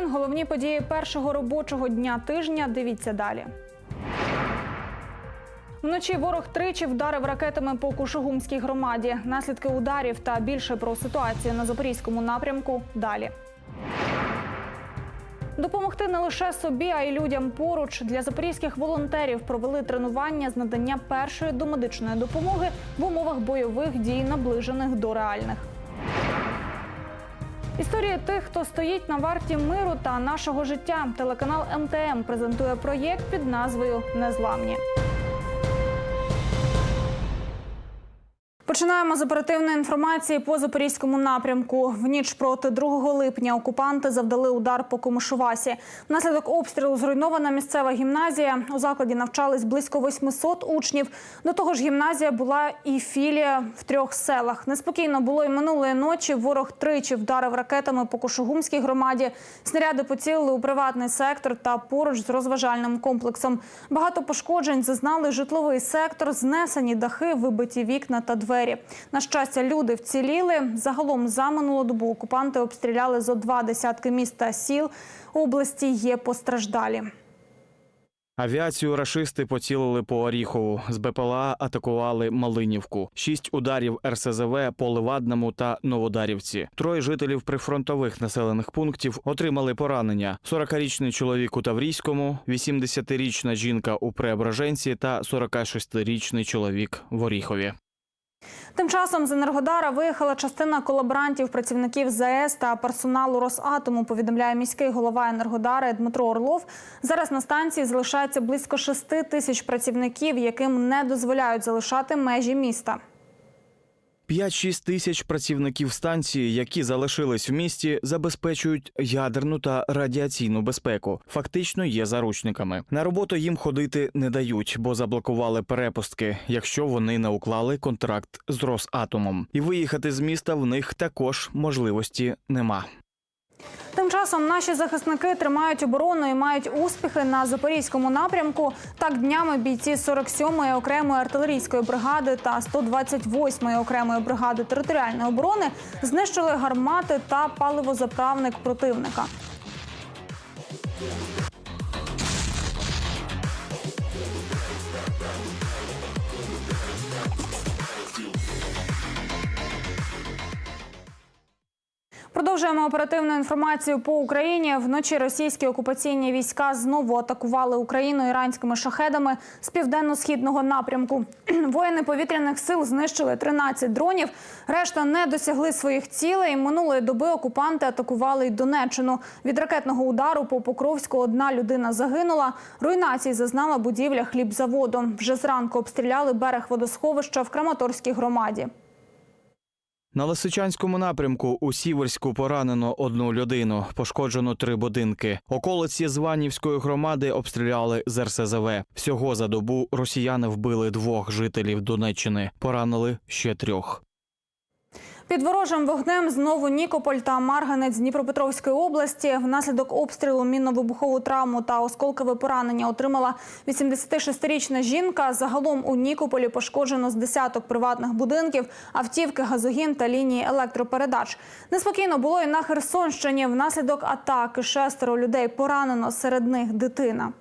новин. Головні події першого робочого дня тижня. Дивіться далі. Вночі ворог тричі вдарив ракетами по Кушугумській громаді. Наслідки ударів та більше про ситуацію на запорізькому напрямку далі. Допомогти не лише собі, а й людям поруч для запорізьких волонтерів провели тренування з надання першої домедичної допомоги в умовах бойових дій, наближених до реальних. Історії тих, хто стоїть на варті миру та нашого життя. Телеканал МТМ презентує проєкт під назвою Незламні. Починаємо з оперативної інформації по запорізькому напрямку. В ніч проти 2 липня окупанти завдали удар по Комишувасі. Внаслідок обстрілу зруйнована місцева гімназія. У закладі навчались близько 800 учнів. До того ж, гімназія була і філія в трьох селах. Неспокійно було й минулої ночі. Ворог тричі вдарив ракетами по Кошугумській громаді. Снаряди поцілили у приватний сектор та поруч з розважальним комплексом. Багато пошкоджень зазнали житловий сектор, знесені дахи, вибиті вікна та двері. На щастя, люди вціліли. Загалом за минулу добу окупанти обстріляли зо два десятки міст та сіл. області є постраждалі. Авіацію рашисти поцілили по Оріхову. З БПЛА атакували Малинівку. Шість ударів РСЗВ по Левадному та Новодарівці. Троє жителів прифронтових населених пунктів отримали поранення: 40-річний чоловік у Таврійському, 80-річна жінка у Преображенці та 46-річний чоловік в Оріхові. Тим часом з Енергодара виїхала частина колаборантів, працівників ЗАЕС та персоналу Росатому. Повідомляє міський голова Енергодара Дмитро Орлов. Зараз на станції залишається близько 6 тисяч працівників, яким не дозволяють залишати межі міста. 5-6 тисяч працівників станції, які залишились в місті, забезпечують ядерну та радіаційну безпеку. Фактично є заручниками. На роботу їм ходити не дають, бо заблокували перепустки, якщо вони не уклали контракт з Росатомом. І виїхати з міста в них також можливості нема. Тим часом наші захисники тримають оборону і мають успіхи на запорізькому напрямку. Так днями бійці 47-ї окремої артилерійської бригади та 128-ї окремої бригади територіальної оборони знищили гармати та паливозаправник противника. Продовжуємо оперативну інформацію по Україні. Вночі російські окупаційні війська знову атакували Україну іранськими шахедами з південно-східного напрямку. Воїни повітряних сил знищили 13 дронів. Решта не досягли своїх цілей. Минулої доби окупанти атакували й Донеччину. Від ракетного удару по Покровську одна людина загинула. Руйнації зазнала будівля хлібзаводу. Вже зранку обстріляли берег водосховища в Краматорській громаді. На Лисичанському напрямку у Сіверську поранено одну людину, пошкоджено три будинки. Околиці Званівської громади обстріляли з РСЗВ. Всього за добу росіяни вбили двох жителів Донеччини, поранили ще трьох. Під ворожим вогнем знову Нікополь та Марганець Дніпропетровської області. Внаслідок обстрілу мінно-вибухову травму та осколкове поранення отримала 86-річна жінка. Загалом у Нікополі пошкоджено з десяток приватних будинків, автівки, газогін та лінії електропередач. Неспокійно було і на Херсонщині. Внаслідок атаки шестеро людей поранено, серед них дитина.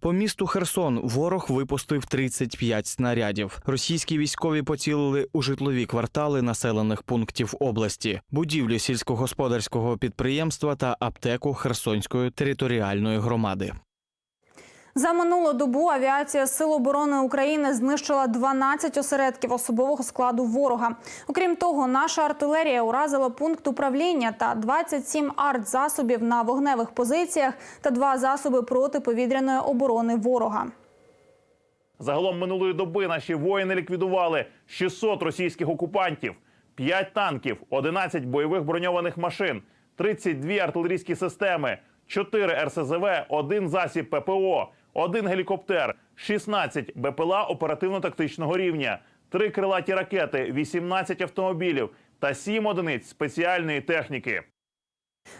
По місту Херсон ворог випустив 35 снарядів. Російські військові поцілили у житлові квартали населених пунктів області, будівлю сільськогосподарського підприємства та аптеку Херсонської територіальної громади. За минулу добу авіація Сил оборони України знищила 12 осередків особового складу ворога. Окрім того, наша артилерія уразила пункт управління та 27 артзасобів на вогневих позиціях та два засоби протиповітряної оборони ворога. Загалом минулої доби наші воїни ліквідували 600 російських окупантів, 5 танків, 11 бойових броньованих машин, 32 артилерійські системи, 4 РСЗВ, 1 засіб ППО, 1 гелікоптер, 16 БПЛА оперативно-тактичного рівня, три крилаті ракети, 18 автомобілів та 7 одиниць спеціальної техніки.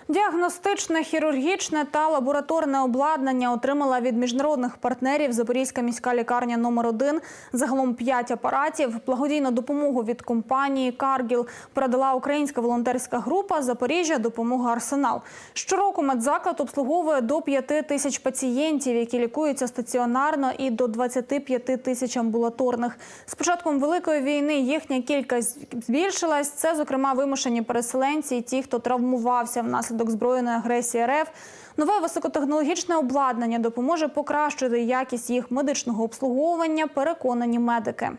Діагностичне, хірургічне та лабораторне обладнання отримала від міжнародних партнерів Запорізька міська лікарня номер 1 Загалом 5 апаратів. Благодійну допомогу від компанії Каргіл передала українська волонтерська група Запоріжжя допомога Арсенал. Щороку медзаклад обслуговує до 5 тисяч пацієнтів, які лікуються стаціонарно, і до 25 тисяч амбулаторних. З початком великої війни їхня кількість збільшилась. Це, зокрема, вимушені переселенці і ті, хто травмувався внаслідок збройної агресії РФ. Нове високотехнологічне обладнання допоможе покращити якість їх медичного обслуговування. Переконані медики.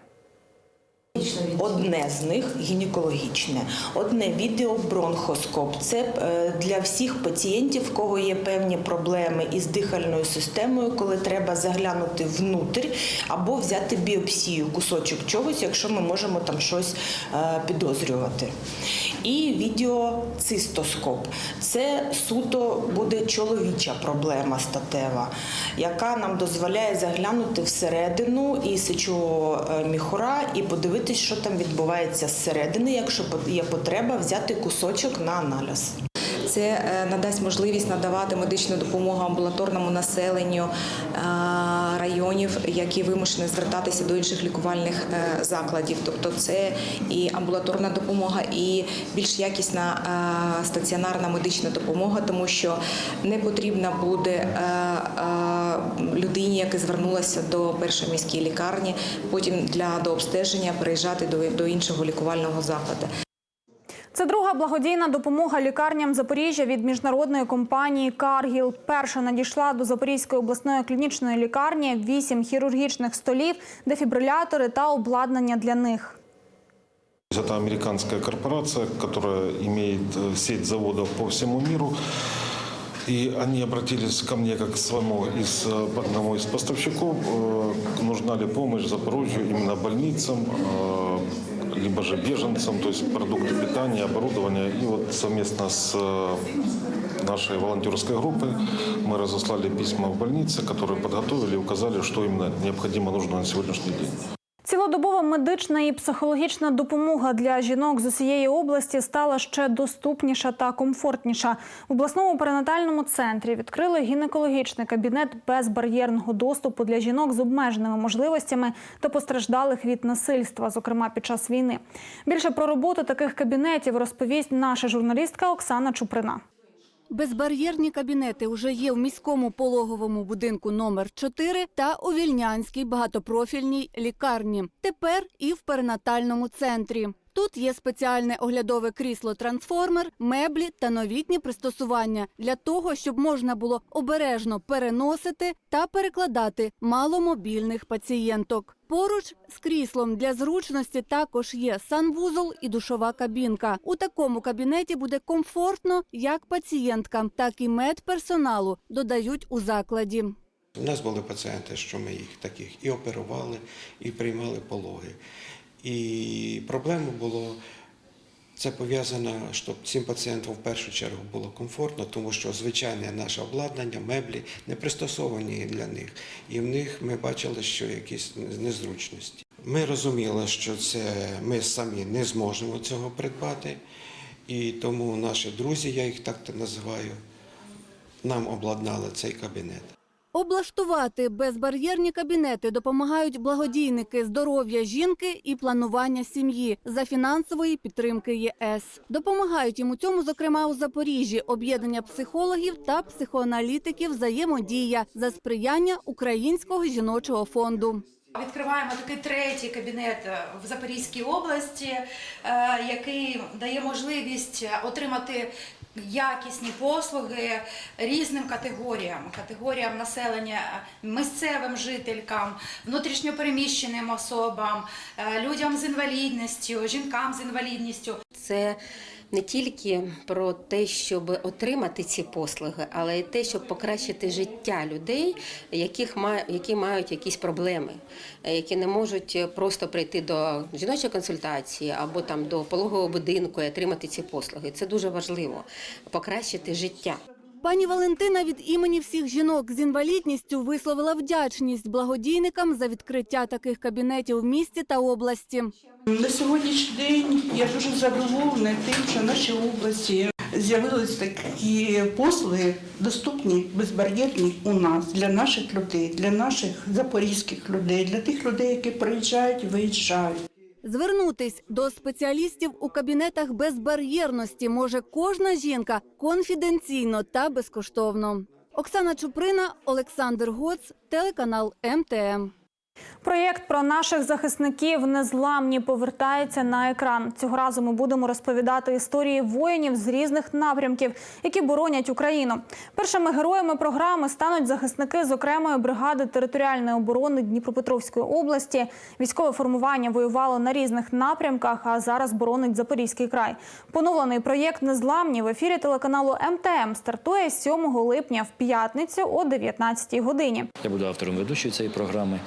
Одне з них гінекологічне, одне відеобронхоскоп. Це е, для всіх пацієнтів, в кого є певні проблеми із дихальною системою, коли треба заглянути внутрь або взяти біопсію, кусочок чогось, якщо ми можемо там щось е, підозрювати. І відеоцистоскоп. Це суто буде чоловіча проблема статева, яка нам дозволяє заглянути всередину і сечового е, міхура і подивитись, що там відбувається зсередини, якщо є потреба взяти кусочок на аналіз. Це е, надасть можливість надавати медичну допомогу амбулаторному населенню е, районів, які вимушені звертатися до інших лікувальних е, закладів. Тобто, це і амбулаторна допомога, і більш якісна е, стаціонарна медична допомога, тому що не потрібно буде е, людині, яка звернулася до першої міської лікарні, потім для дообстеження переїжджати до, до іншого лікувального закладу. Це друга благодійна допомога лікарням Запоріжжя від міжнародної компанії Каргіл. Перша надійшла до Запорізької обласної клінічної лікарні вісім хірургічних столів, дефібрилятори та обладнання для них. Это американская корпорация, которая имеет сеть заводов по всему миру. И они обратились ко мне как к своему из, э, одному из поставщиков. э, Нужна ли помощь Запорожью именно больницам, э, либо же беженцам, то есть продукты питания, оборудование. И вот совместно с э, нашей волонтерской группой мы разослали письма в больницы, которые подготовили и указали, что именно необходимо нужно на сегодняшний день. Цілодобова медична і психологічна допомога для жінок з усієї області стала ще доступніша та комфортніша. В обласному перинатальному центрі відкрили гінекологічний кабінет безбар'єрного доступу для жінок з обмеженими можливостями та постраждалих від насильства, зокрема під час війни. Більше про роботу таких кабінетів розповість наша журналістка Оксана Чуприна. Безбар'єрні кабінети вже є в міському пологовому будинку номер 4 та у Вільнянській багатопрофільній лікарні. Тепер і в перинатальному центрі. Тут є спеціальне оглядове крісло-трансформер, меблі та новітні пристосування для того, щоб можна було обережно переносити та перекладати маломобільних пацієнток. Поруч з кріслом для зручності також є санвузол і душова кабінка. У такому кабінеті буде комфортно як пацієнткам, так і медперсоналу, додають у закладі. У нас були пацієнти, що ми їх таких і оперували, і приймали пологи. І проблема було це пов'язано, щоб цим пацієнтам в першу чергу було комфортно, тому що звичайне наше обладнання, меблі не пристосовані для них. І в них ми бачили, що якісь незручності. Ми розуміли, що це ми самі не зможемо цього придбати, і тому наші друзі, я їх так називаю, нам обладнали цей кабінет. Облаштувати безбар'єрні кабінети допомагають благодійники здоров'я жінки і планування сім'ї за фінансової підтримки ЄС. Допомагають їм у цьому, зокрема у Запоріжжі, об'єднання психологів та психоаналітиків взаємодія за сприяння Українського жіночого фонду. Відкриваємо такий третій кабінет в Запорізькій області, е, який дає можливість отримати якісні послуги різним категоріям, категоріям населення, місцевим жителькам, внутрішньопереміщеним особам, е, людям з інвалідністю, жінкам з інвалідністю. Це не тільки про те, щоб отримати ці послуги, але й те, щоб покращити життя людей, яких які мають якісь проблеми, е, які не можуть просто прийти до жіночої консультації або там до пологового будинку і отримати ці послуги. Це дуже важливо покращити життя. Пані Валентина від імені всіх жінок з інвалідністю висловила вдячність благодійникам за відкриття таких кабінетів в місті та області. На сьогоднішній день я дуже задоволена тим, що в нашій області з'явились такі послуги, доступні, безбар'єрні у нас для наших людей, для наших запорізьких людей, для тих людей, які приїжджають виїжджають. Звернутись до спеціалістів у кабінетах безбар'єрності може кожна жінка конфіденційно та безкоштовно. Оксана Чуприна, Олександр Гоц, телеканал МТМ. Проєкт про наших захисників незламні повертається на екран. Цього разу ми будемо розповідати історії воїнів з різних напрямків, які боронять Україну. Першими героями програми стануть захисники з окремої бригади територіальної оборони Дніпропетровської області. Військове формування воювало на різних напрямках, а зараз боронить Запорізький край. Поновлений проєкт Незламні в ефірі телеканалу МТМ стартує 7 липня в п'ятницю о 19 годині. Я буду автором ведучої цієї програми.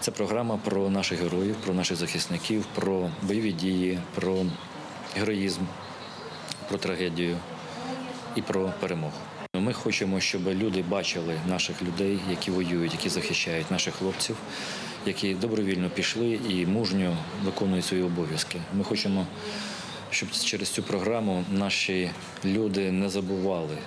Це програма про наших героїв, про наших захисників, про бойові дії, про героїзм, про трагедію і про перемогу. Ми хочемо, щоб люди бачили наших людей, які воюють, які захищають наших хлопців, які добровільно пішли і мужньо виконують свої обов'язки. Ми хочемо, щоб через цю програму наші люди не забували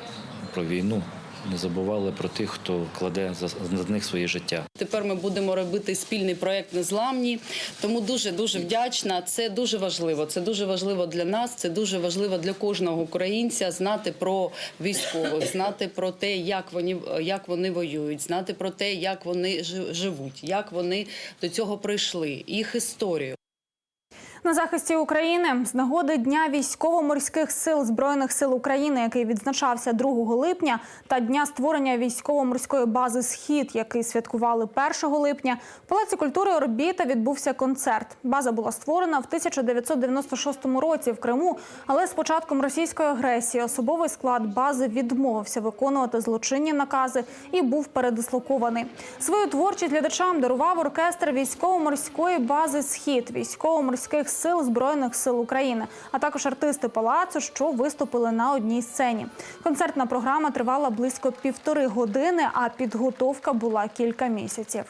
про війну, не забували про тих, хто кладе за них своє життя. Тепер ми будемо робити спільний проект Незламні. Тому дуже дуже вдячна. Це дуже важливо. Це дуже важливо для нас. Це дуже важливо для кожного українця знати про військових, знати про те, як вони як вони воюють, знати про те, як вони живуть, як вони до цього прийшли, їх історію. На захисті України з нагоди Дня військово-морських сил збройних сил України, який відзначався 2 липня, та дня створення військово-морської бази Схід, який святкували 1 липня. В Палаці культури орбіта відбувся концерт. База була створена в 1996 році в Криму, але з початком російської агресії особовий склад бази відмовився виконувати злочинні накази і був передислокований. Свою творчість глядачам дарував оркестр військово-морської бази Схід військово-морських сил збройних сил України, а також артисти палацу, що виступили на одній сцені. Концертна програма тривала близько півтори години, а підготовка була кілька місяців.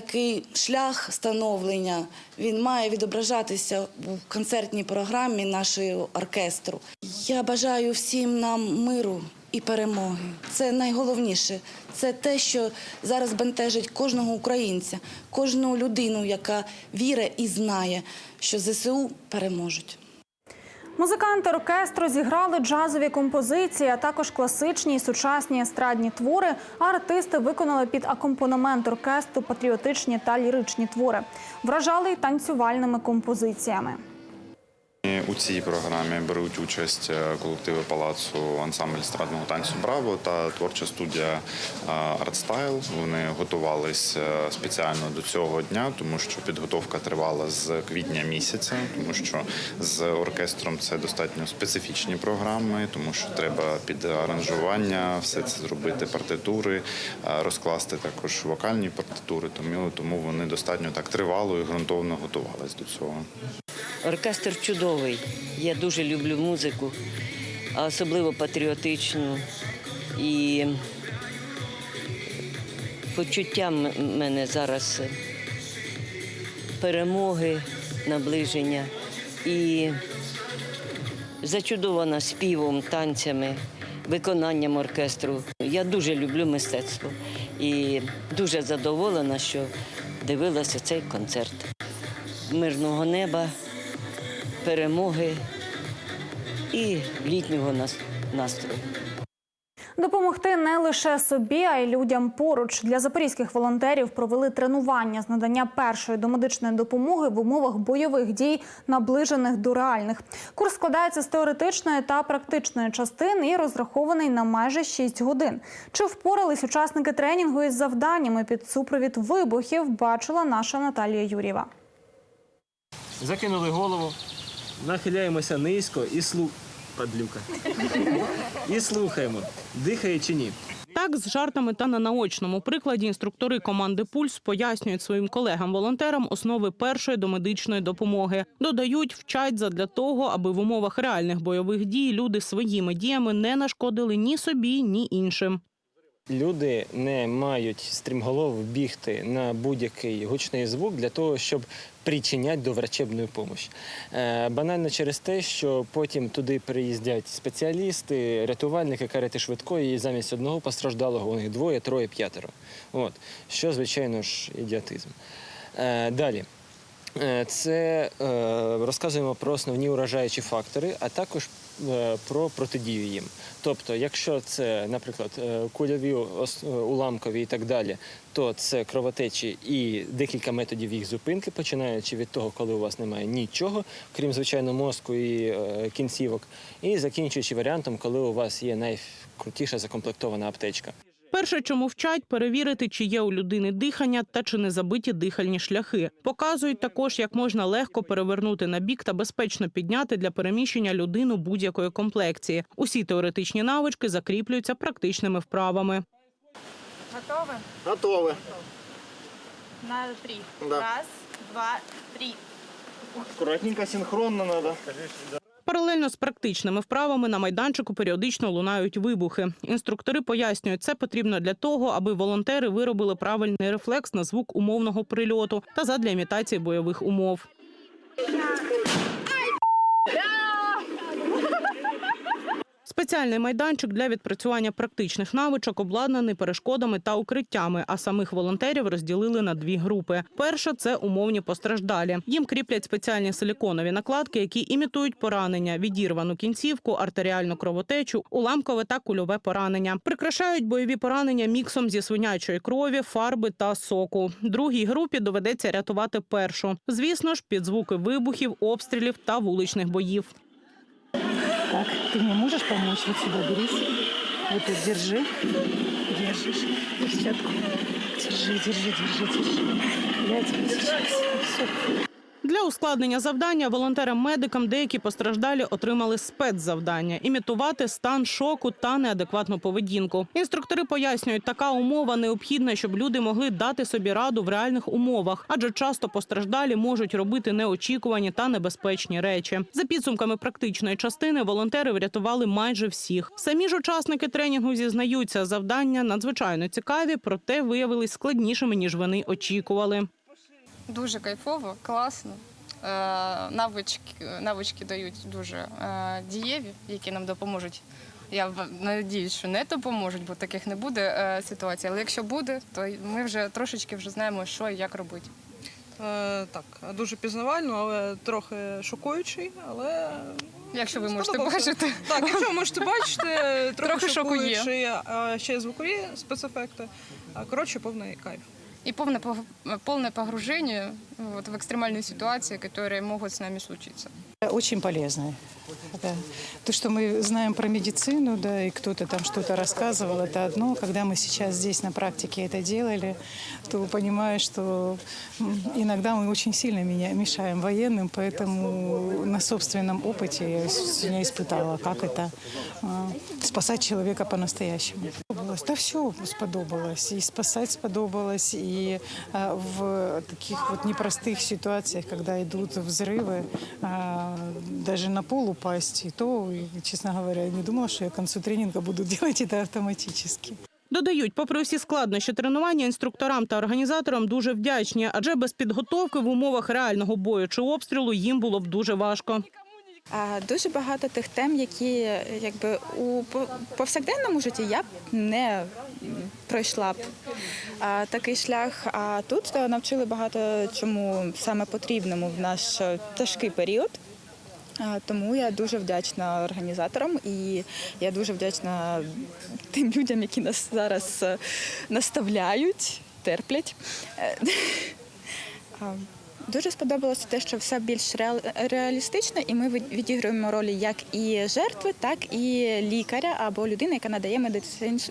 Такий шлях становлення він має відображатися в концертній програмі нашого оркестру. Я бажаю всім нам миру і перемоги. Це найголовніше. Це те, що зараз бентежить кожного українця, кожну людину, яка вірить і знає, що ЗСУ переможуть. Музиканти оркестру зіграли джазові композиції, а також класичні і сучасні естрадні твори. А артисти виконали під акомпанемент оркестру патріотичні та ліричні твори. Вражали й танцювальними композиціями. У цій програмі беруть участь е, колективи палацу ансамбль естрадного танцю Браво та творча студія Артстайл. Вони готувались е, спеціально до цього дня, тому що підготовка тривала з квітня місяця, тому що з оркестром це достатньо специфічні програми, тому що треба під аранжування все це зробити партитури, е, розкласти також вокальні партитури. Тому вони достатньо так тривало і ґрунтовно готувались до цього. Оркестр чудовий. Я дуже люблю музику, а особливо патріотичну. І почуття мене зараз перемоги, наближення і зачудована співом, танцями, виконанням оркестру. Я дуже люблю мистецтво і дуже задоволена, що дивилася цей концерт. Мирного неба перемоги і літнього нас- настрою. Допомогти не лише собі, а й людям поруч. Для запорізьких волонтерів провели тренування з надання першої домедичної допомоги в умовах бойових дій, наближених до реальних. Курс складається з теоретичної та практичної частин і розрахований на майже 6 годин. Чи впорались учасники тренінгу із завданнями під супровід вибухів? Бачила наша Наталія Юрєва. Закинули голову, нахиляємося низько і слу... Падлюка. І слухаємо, дихає чи ні. Так з жартами та на наочному прикладі інструктори команди Пульс пояснюють своїм колегам-волонтерам основи першої домедичної допомоги. Додають, вчать задля того, аби в умовах реальних бойових дій люди своїми діями не нашкодили ні собі, ні іншим. Люди не мають стрімголов бігти на будь-який гучний звук для того, щоб причиняти до врачебної допомоги. Е, банально через те, що потім туди приїздять спеціалісти, рятувальники, карети швидкої, і замість одного постраждалого у них двоє, троє, п'ятеро. От. Що, звичайно ж, ідіотизм. Е, далі. Е, Це розказуємо про основні уражаючі фактори, а також про протидію їм. Тобто, якщо це, наприклад, е, кульові е, уламкові і так далі, то це кровотечі і декілька методів їх зупинки, починаючи від того, коли у вас немає нічого, крім звичайно мозку і е, кінцівок, і закінчуючи варіантом, коли у вас є найкрутіша закомплектована аптечка. Перше, чому вчать, перевірити, чи є у людини дихання та чи не забиті дихальні шляхи. Показують також, як можна легко перевернути на бік та безпечно підняти для переміщення людину будь-якої комплекції. Усі теоретичні навички закріплюються практичними вправами. Готові? Готові. На три. Да. Раз, два, три. Аккуратненько, синхронно надо. Паралельно з практичними вправами на майданчику періодично лунають вибухи. Інструктори пояснюють, це потрібно для того, аби волонтери виробили правильний рефлекс на звук умовного прильоту та задля імітації бойових умов. Спеціальний майданчик для відпрацювання практичних навичок обладнаний перешкодами та укриттями. А самих волонтерів розділили на дві групи. Перша це умовні постраждалі. Їм кріплять спеціальні силіконові накладки, які імітують поранення, відірвану кінцівку, артеріальну кровотечу, уламкове та кульове поранення. Прикрашають бойові поранення міксом зі свинячої крові, фарби та соку. Другій групі доведеться рятувати першу. Звісно ж, під звуки вибухів, обстрілів та вуличних боїв. Так, ты мне можешь помочь? Вот сюда берись. Вот тут держи. Держишь. Перчатку. Держи, держи, держи, держи. Я тебе сейчас. Все. Для ускладнення завдання волонтерам-медикам деякі постраждалі отримали спецзавдання імітувати стан шоку та неадекватну поведінку. Інструктори пояснюють, така умова необхідна, щоб люди могли дати собі раду в реальних умовах, адже часто постраждалі можуть робити неочікувані та небезпечні речі. За підсумками практичної частини волонтери врятували майже всіх. Самі ж учасники тренінгу зізнаються, завдання надзвичайно цікаві, проте виявились складнішими ніж вони очікували. Дуже кайфово, класно. Е, Навички, навички дають дуже е, дієві, які нам допоможуть. Я сподіваюся, що не допоможуть, бо таких не буде е, ситуацій. Але якщо буде, то ми вже трошечки вже знаємо, що і як робити. Так, дуже пізнавально, але трохи шокуючий. Але Якщо ви можете бачити. Так, якщо ви можете бачити, трохи, Трохи шоку є. ще й звукові спецефекти. Коротше, повний кайф И полное, пог- полное погружение вот, в экстремальные ситуации, которые могут с нами случиться. Очень полезно. Да. То, что мы знаем про медицину, да, и кто-то там что-то рассказывал, это одно. Когда мы сейчас здесь на практике это делали, то понимаешь, что м, иногда мы очень сильно меня- мешаем военным, поэтому на собственном опыте я сегодня испытала, как это а, спасать человека по-настоящему. Сподобалось. Та все сподобалось. И спасать сподобалось, и а, в таких вот непростых ситуациях, когда идут взрывы, а, даже на пол упасть, и то, честно говоря, я не думала, что я к концу тренинга буду делать это автоматически. Додають, попри всі складнощі тренування, інструкторам та організаторам дуже вдячні, адже без підготовки в умовах реального бою чи обстрілу їм було б дуже важко. А, Дуже багато тих тем, які якби у повсякденному житті я б не пройшла б а, такий шлях. А тут е, навчили багато чому саме потрібному в наш е, тяжкий період. Тому я дуже вдячна організаторам і я дуже вдячна тим людям, які нас зараз е, наставляють, терплять. Е, Дуже сподобалося те, що все більш реал- реалістично, і ми відіграємо ролі як і жертви, так і лікаря або людини, яка надає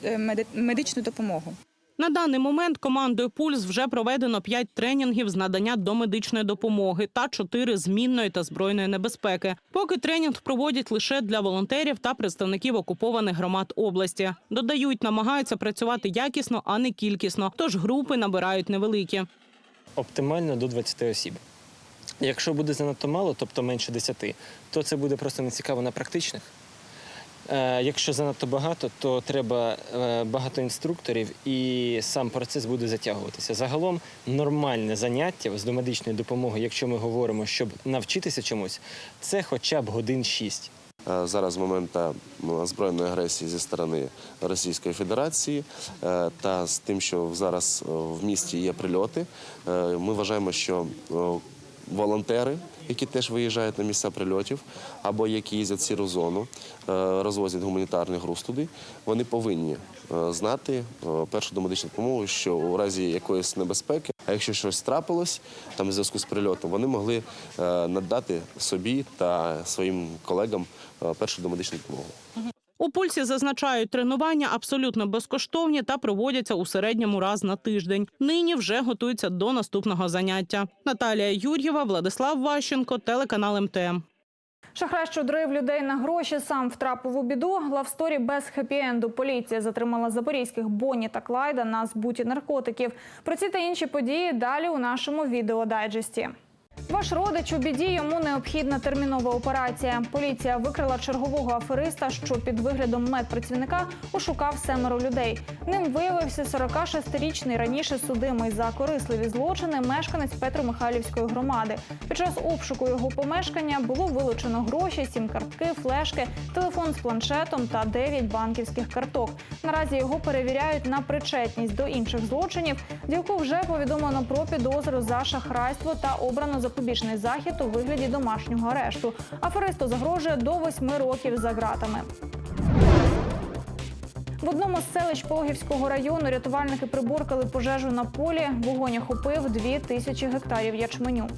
е, медичну допомогу. На даний момент командою Пульс вже проведено 5 тренінгів з надання домедичної допомоги та 4 змінної та збройної небезпеки. Поки тренінг проводять лише для волонтерів та представників окупованих громад області. Додають, намагаються працювати якісно, а не кількісно. Тож групи набирають невеликі. Оптимально до 20 осіб. Якщо буде занадто мало, тобто менше 10, то це буде просто нецікаво на практичних. Е, Якщо занадто багато, то треба е, багато інструкторів і сам процес буде затягуватися. Загалом нормальне заняття з домедичної допомоги, якщо ми говоримо, щоб навчитися чомусь, це хоча б годин 6. Е, Зараз з моменту збройної агресії зі сторони Російської Федерації та з тим, що зараз в місті є прильоти, ми вважаємо, що волонтери, які теж виїжджають на місця прильотів, або які їздять в сіру зону, е, розвозять гуманітарний груз туди, вони повинні е, знати е, першу домедичну допомогу, що у разі якоїсь небезпеки, а якщо щось трапилось там в зв'язку з прильотом, вони могли надати собі та своїм колегам першу домедичну допомогу. У пульсі зазначають, тренування абсолютно безкоштовні та проводяться у середньому раз на тиждень. Нині вже готуються до наступного заняття. Наталія Юр'єва, Владислав Ващенко, телеканал МТМ. Шахрай, що дрив людей на гроші, сам втрапив у біду. Лавсторі без хеппі-енду. Поліція затримала запорізьких Бонні та Клайда на збуті наркотиків. Про ці та інші події далі у нашому відеодайджесті. Ваш родич у біді йому необхідна термінова операція. Поліція викрила чергового афериста, що під виглядом медпрацівника ошукав семеро людей. Ним виявився 46-річний раніше судимий за корисливі злочини мешканець Петромихайлівської громади. Під час обшуку його помешкання було вилучено гроші, сім-картки, флешки, телефон з планшетом та 9 банківських карток. Наразі його перевіряють на причетність до інших злочинів. Ділку вже повідомлено про підозру за шахрайство та обрано запобіжний захід у вигляді домашнього арешту. Аферисту загрожує до восьми років за ґратами. В одному з селищ Пологівського району рятувальники приборкали пожежу на полі. Вогонь охопив дві тисячі гектарів ячменю.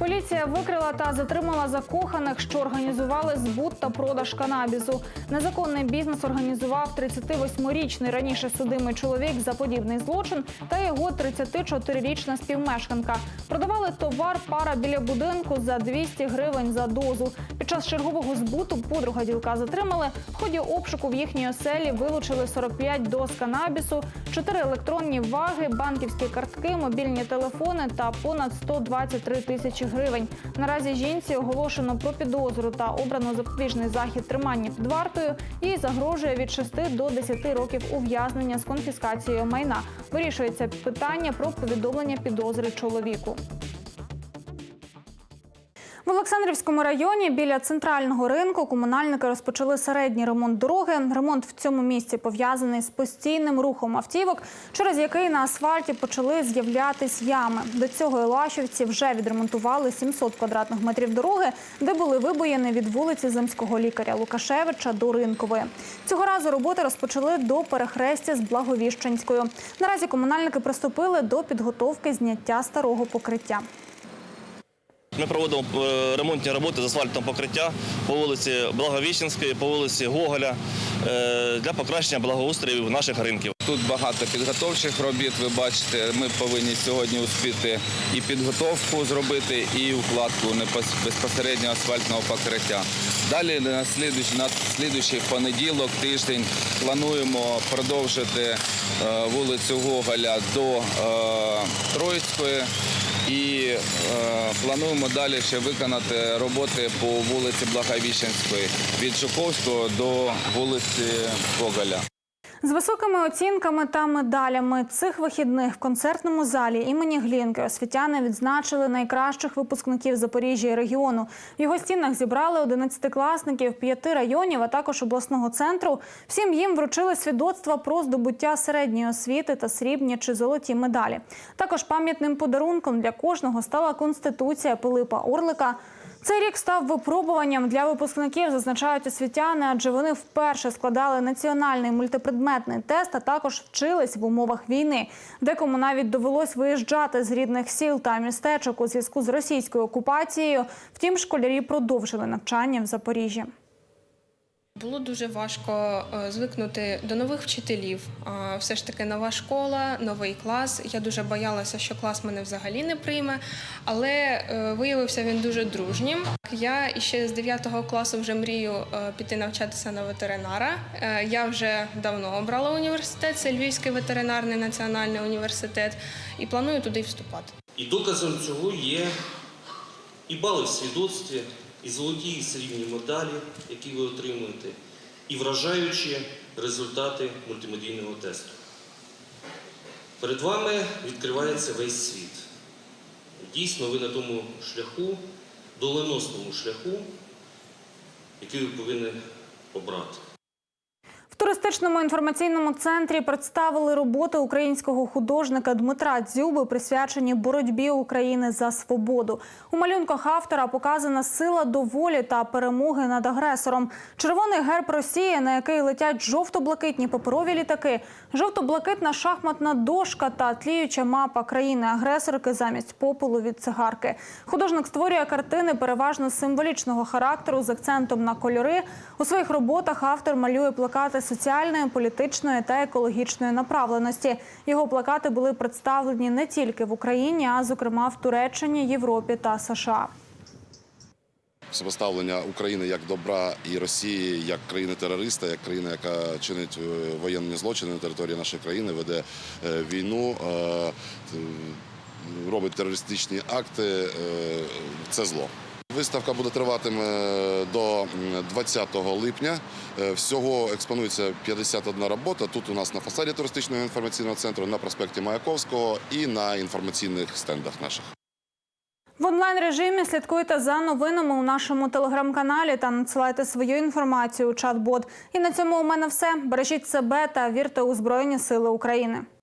Поліція викрила та затримала закоханих, що організували збут та продаж канабісу. Незаконний бізнес організував 38-річний раніше судимий чоловік за подібний злочин та його 34-річна співмешканка. Продавали товар пара біля будинку за 200 гривень за дозу. Під час чергового збуту подруга ділка затримали. В ході обшуку в їхній оселі вилучили 45 доз канабісу, 4 електронні ваги, банківські картки, мобільні телефони та понад 123 тисячі гривень. Наразі жінці оголошено про підозру та обрано запобіжний захід тримання під вартою. Їй загрожує від 6 до 10 років ув'язнення з конфіскацією майна. Вирішується питання про повідомлення підозри чоловіку. Олександрівському районі біля центрального ринку комунальники розпочали середній ремонт дороги. Ремонт в цьому місці пов'язаний з постійним рухом автівок, через який на асфальті почали з'являтись ями. До цього Ілашівці вже відремонтували 700 квадратних метрів дороги, де були вибоїни від вулиці земського лікаря Лукашевича до Ринкової. Цього разу роботи розпочали до перехрестя з Благовіщенською. Наразі комунальники приступили до підготовки зняття старого покриття. Ми проводимо е, ремонтні роботи з асфальтного покриття по вулиці Благовіщенської, по вулиці Гоголя е, для покращення благоустрою наших ринків. Тут багато підготовчих робіт. Ви бачите, ми повинні сьогодні успіти і підготовку зробити, і укладку безпосередньо асфальтного покриття. Далі на слідуючий, понеділок, тиждень плануємо продовжити е, вулицю Гоголя до Троїцької. І е, плануємо далі ще виконати роботи по вулиці Благовіщенської від Жуковського до вулиці Гоголя. З високими оцінками та медалями цих вихідних в концертному залі імені Глінки освітяни відзначили найкращих випускників Запоріжжя і регіону. В його стінах зібрали 11-класників п'яти районів, а також обласного центру. Всім їм вручили свідоцтва про здобуття середньої освіти та срібні чи золоті медалі. Також пам'ятним подарунком для кожного стала конституція Пилипа Орлика. Цей рік став випробуванням для випускників, зазначають освітяни, адже вони вперше складали національний мультипредметний тест, а також вчились в умовах війни. Декому навіть довелось виїжджати з рідних сіл та містечок у зв'язку з російською окупацією. Втім, школярі продовжили навчання в Запоріжжі. Було дуже важко е, звикнути до нових вчителів. Все ж таки нова школа, новий клас. Я дуже боялася, що клас мене взагалі не прийме, але е, виявився він дуже дружнім. Я іще з 9 класу вже мрію е, піти навчатися на ветеринара. Я вже давно обрала університет, це Львівський ветеринарний національний університет, і планую туди вступати. І доказом цього є і бали в свідоцтві, і золоті срібні медалі, які ви отримуєте, і вражаючі результати мультимедійного тесту. Перед вами відкривається весь світ. Дійсно, ви на тому шляху, доленосному шляху, який ви повинні обрати. Туристичному інформаційному центрі представили роботи українського художника Дмитра Дзюби, присвячені боротьбі України за свободу. У малюнках автора показана сила доволі та перемоги над агресором. Червоний герб Росії, на який летять жовто-блакитні паперові літаки, жовто-блакитна шахматна дошка та тліюча мапа країни-агресорки замість попелу від цигарки. Художник створює картини переважно символічного характеру з акцентом на кольори. У своїх роботах автор малює плакати соціальної, політичної та екологічної направленості. Його плакати були представлені не тільки в Україні, а зокрема в Туреччині, Європі та США. Сопоставлення України як добра і Росії як країни-терориста, як країни, яка чинить е, воєнні злочини на території нашої країни, веде е, війну, е, робить терористичні акти. Це зло. Виставка буде триватиме до 20 липня. Е, Всього експонується 51 робота. Тут у нас на фасаді туристичного інформаційного центру, на проспекті Маяковського і на інформаційних стендах наших. В онлайн режимі слідкуйте за новинами у нашому телеграм-каналі та надсилайте свою інформацію у чат-бот. І на цьому у мене все. Бережіть себе та вірте у Збройні Сили України.